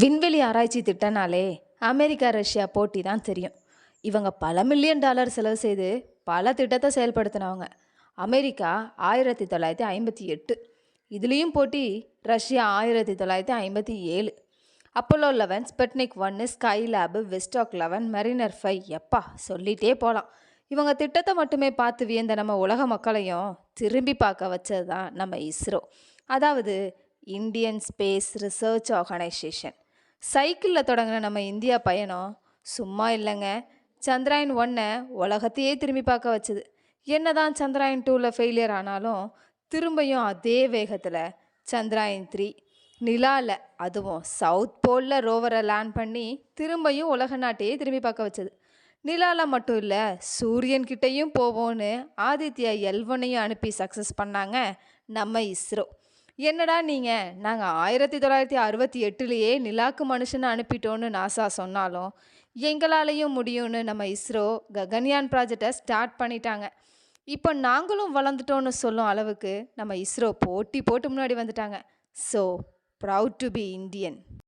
விண்வெளி ஆராய்ச்சி திட்டம்னாலே America Russia போட்டி தான் தெரியும். இவங்க பல மில்லியன் டாலர் செலவு செய்து பல திட்டத்தை செயல்படுத்தினவங்க. அமெரிக்கா ஆயிரத்தி தொள்ளாயிரத்தி ஐம்பத்தி எட்டு. இதுலேயும் போட்டி ரஷ்யா ஆயிரத்தி தொள்ளாயிரத்தி ஐம்பத்தி ஏழு. அப்போலோ லெவன் ஸ்பெட்னிக் ஒன்று Skylab Vostok eleven Mariner five எப்பா சொல்லிட்டே போகலாம் இவங்க திட்டத்தை மட்டுமே பார்த்து வியந்த நம்ம உலக மக்களையும் திரும்பி பார்க்க வச்சது தான் நம்ம இஸ்ரோ. அதாவது இந்தியன் ஸ்பேஸ் ரிசர்ச் ஆர்கனைசேஷன். சைக்கிளில் தொடங்கின நம்ம இந்தியா பயணம் சும்மா இல்லைங்க. சந்திராயன் ஒன்றை உலகத்தையே திரும்பி பார்க்க வச்சுது. என்னதான் சந்திராயன் டூவில் ஃபெயிலியர் ஆனாலும் திரும்பியும் அதே வேகத்தில் சந்திராயன் த்ரீ நிலாவில் அதுவும் சவுத் போலில் ரோவரை லேண்ட் பண்ணி திரும்பியும் உலக நாட்டையே திரும்பி பார்க்க வச்சது. நிலாவில் மட்டும் இல்லை சூரியன் கிட்டேயும் போவோன்னு ஆதித்யா எல்வனையும் அனுப்பி சக்ஸஸ் பண்ணாங்க நம்ம இஸ்ரோ. என்னடா நீங்கள் நாங்கள் ஆயிரத்தி தொள்ளாயிரத்தி அறுபத்தி எட்டுலேயே நிலாக்கு மனுஷனை அனுப்பிட்டோன்னு நாசா சொன்னாலும் எங்களாலேயும் முடியும்னு நம்ம இஸ்ரோ ககன்யான் ப்ராஜெக்டை ஸ்டார்ட் பண்ணிட்டாங்க. இப்போ நாங்களும் வளர்ந்துட்டோன்னு சொல்லும் அளவுக்கு நம்ம இஸ்ரோ போட்டி போட்டு முன்னாடி வந்துட்டாங்க. So proud to be Indian